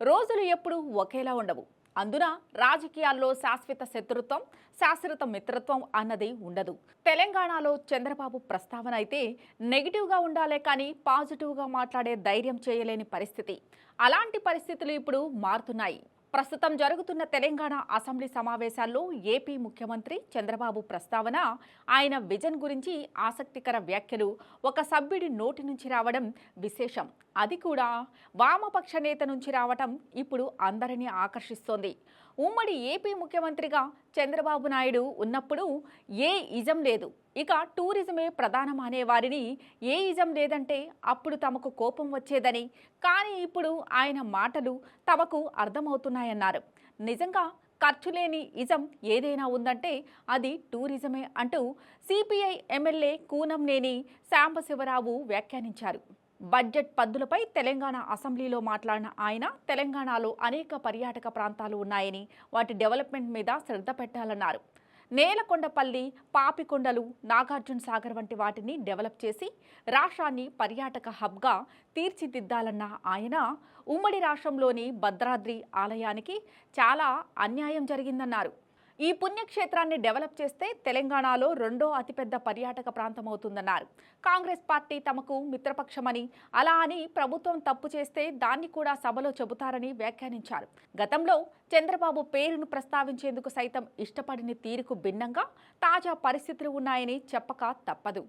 రోజులు ఎప్పుడూ ఒకేలా ఉండవు. అందున రాజకీయాల్లో శాశ్వత శత్రుత్వం శాశ్వత మిత్రత్వం అన్నది ఉండదు. తెలంగాణలో చంద్రబాబు ప్రస్తావన అయితే నెగిటివ్గా ఉండాలే కానీ పాజిటివ్గా మాట్లాడే ధైర్యం చేయలేని పరిస్థితి. అలాంటి పరిస్థితులు ఇప్పుడు మారుతున్నాయి. ప్రస్తుతం జరుగుతున్న తెలంగాణ అసెంబ్లీ సమావేశాల్లో ఏపీ ముఖ్యమంత్రి చంద్రబాబు ప్రస్తావన ఆయన విజన్ గురించి ఆసక్తికర వ్యాఖ్యలు ఒక సభ్యుడి నోటి నుంచి రావడం విశేషం. అది కూడా వామపక్ష నేత నుంచి రావటం ఇప్పుడు అందరినీ ఆకర్షిస్తోంది. ఉమ్మడి ఏపీ ముఖ్యమంత్రిగా చంద్రబాబు నాయుడు ఉన్నప్పుడు ఏ ఇజం లేదు. ఇక టూరిజమే ప్రధానం అనే వారిని ఏ ఇజం లేదంటే అప్పుడు తమకు కోపం వచ్చేదని కానీ ఇప్పుడు ఆయన మాటలు తమకు అర్థమవుతున్నాయన్నారు. నిజంగా ఖర్చు లేని ఇజం ఏదైనా ఉందంటే అది టూరిజమే అంటూ సిపిఐ ఎమ్మెల్యే కూనంనేని శాంబశివరావు వ్యాఖ్యానించారు. బడ్జెట్ పద్దులపై తెలంగాణ అసెంబ్లీలో మాట్లాడిన ఆయన తెలంగాణలో అనేక పర్యాటక ప్రాంతాలు ఉన్నాయని వాటి డెవలప్మెంట్ మీద శ్రద్ధ పెట్టాలన్నారు. నేలకొండపల్లి పాపికొండలు నాగార్జున సాగర్ వంటి వాటిని డెవలప్ చేసి రాష్ట్రాన్ని పర్యాటక హబ్గా తీర్చిదిద్దాలన్న ఆయన ఉమ్మడి రాష్ట్రంలోని భద్రాద్రి ఆలయానికి చాలా అన్యాయం జరిగిందన్నారు. ఈ పుణ్యక్షేత్రాన్ని డెవలప్ చేస్తే తెలంగాణలో రెండో అతిపెద్ద పర్యాటక ప్రాంతం అవుతుందన్నారు కాంగ్రెస్ పార్టీ తమకు మిత్రపక్షమని అలా అని ప్రభుత్వం తప్పు చేస్తే దాన్ని కూడా సభలో చెబుతారని వ్యాఖ్యానించారు. గతంలో చంద్రబాబు పేరును ప్రస్తావించేందుకు సైతం ఇష్టపడిన తీరుకు భిన్నంగా తాజా పరిస్థితులు ఉన్నాయని చెప్పక తప్పదు.